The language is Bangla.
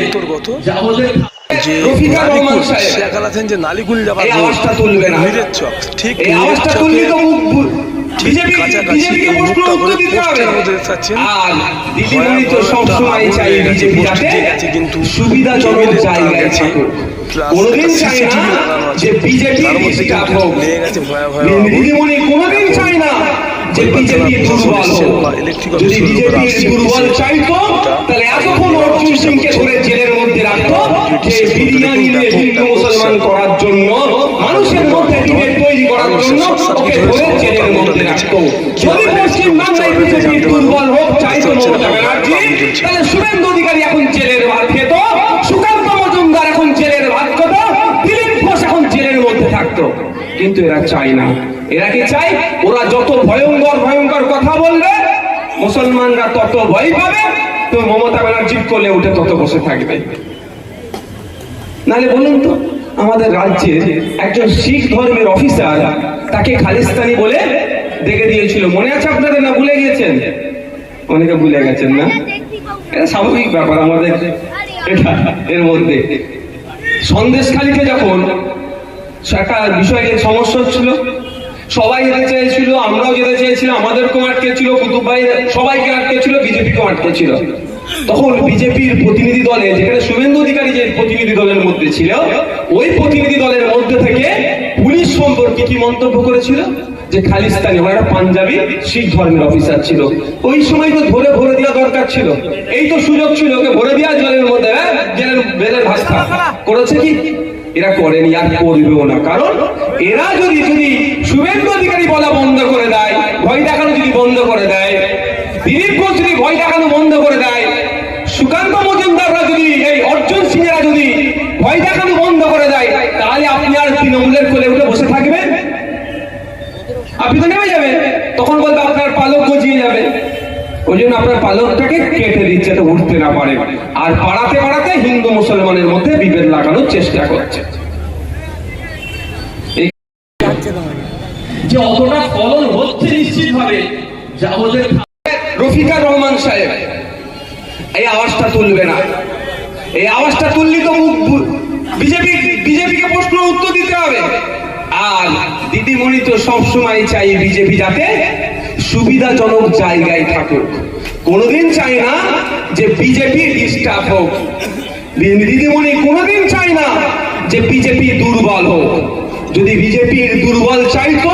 অন্তর্গত যে নালিকুল সাহেব। শেখ আলাথেন যে নালিকুল যাবার চক ঠিক চকে কাছাকাছি এই মুখটা করে পোস্টের মধ্যে দেখাচ্ছেন। ভয়াবহ পোস্ট দিয়ে গেছে, কিন্তু টেবিলে তার গেছে, কোনোদিন চাই না। যে বিজেপি তার মধ্যে কিন্তু লেগে গেছে ভয়া ভয়া আগুন। দিদিমণি কোনোদিন চাই না যে বিজেপি দুর্বল হোক বা ইলেকট্রিক যদি বিজেপি দুর্বল চাইতো তাহলে এতক্ষণ অর্জুন সিংকে ধরে জেলের মধ্যে রাখতো যে বিরিয়ানি নিয়ে হিন্দু মুসলমান করার জন্য মানুষের মধ্যে ডিবেট তৈরি করার জন্য ওকে ধরে জেলের মধ্যে রাখতো। যদি পশ্চিম বাংলায় বিজেপি দুর্বল হোক চাইতো মমতা ব্যানার্জি তাহলে শুভেন্দু অধিকারী এখন জেলের ভাত খেত সুকান্ত মজুমদার এখন জেলের ভাত খেত দিলীপ ঘোষ এখন জেলের মধ্যে থাকতো। কিন্তু এরা চায় না। এরা কি চাই ওরা যত ভয়ঙ্কর ভয়ঙ্কর কথা বলবে, মুসলমানরা তত ভয় পাবে, তো মমতা ব্যানার্জি কোলে উঠে তত বসে থাকবে। নাহলে বলুন তো, আমাদের রাজ্যে একজন শিখ ধর্মের অফিসার তাকে খালিস্তানি বলে দেখে দিয়েছিল। মনে আছে আপনাদের না ভুলে গিয়েছেন? অনেকে ভুলে গেছেন না? এটা স্বাভাবিক ব্যাপার আমাদের, এটা এর মধ্যে। সন্দেশখালিতে যখন একটা বিষয়ে সমস্যা হচ্ছিল সবাই যেতে চেয়েছিল, আমরাও যেতে চেয়েছিলাম আমাদেরকেও আটকেছিল কুতুব ভাই সবাইকে আটকেছিল বিজেপিকেও আটকেছিল তখন বিজেপির প্রতিনিধি দলে, যেখানে শুভেন্দু অধিকারী যে প্রতিনিধি দলের মধ্যে ছিল, ওই প্রতিনিধি দলের মধ্যে থেকে পুলিশ সম্পর্কে কি মন্তব্য করেছিল? যে খালিস্তানি ওরা পাঞ্জাবি শিখ ধর্মের অফিসার ছিল। ওই সময় তো ধরে ভরে দেওয়া দরকার ছিল। এই তো সুযোগ ছিল, ওকে ভরে দেওয়া জলের মধ্যে হ্যাঁ? জেলের বেলের ভাস্তা। করেছে কি? এরা করেনি, আর করবেও না। কারণ এরা যদি যদি শুভেন্দু অধিকারী বলা বন্ধ করে দেয়, ভয় দেখানো যদি বন্ধ করে দেয় দিলীপ ঘোষ যদি ভয় দেখানো বন্ধ করে দেয় সুকান্ত মজুমদাররা যদি এই অর্জুন সিংয়েরা যদি ভয় দেখানো বন্ধ করে দেয় তাহলে আপনি আর তৃণমূলের কোলে উঠে বসে থাকবেন আপনি তো নেমে যাবেন তখন বলবে আপনার পালক গজিয়ে যাবে ওই জন্য আপনার পালকটাকে কেটে দিচ্ছে তো উঠতে না পারে। আর পাড়াতে পাড়াতে হিন্দু মুসলমানের মধ্যে বিভেদ লাগানোর চেষ্টা করছে। যে অতটা ফলন হচ্ছে নিশ্চিতভাবে, যে আমাদের রফিকা রহমান সাহেব, এই আওয়াজটা তুলবে না। এই আওয়াজটা তুললি তো বিজেপি, বিজেপিকে প্রশ্ন উত্তর দিতে হবে। আর দিদিমণি তো সবসময় চাই বিজেপি যাতে সুবিধাজনক জায়গায় থাকুক। কোনোদিন চাই না যে বিজেপি ডিস্টার্ব হোক। দিদিমণি কোনোদিন চাই না যে বিজেপি দুর্বল হোক। যদি বিজেপির দুর্বল চাইতো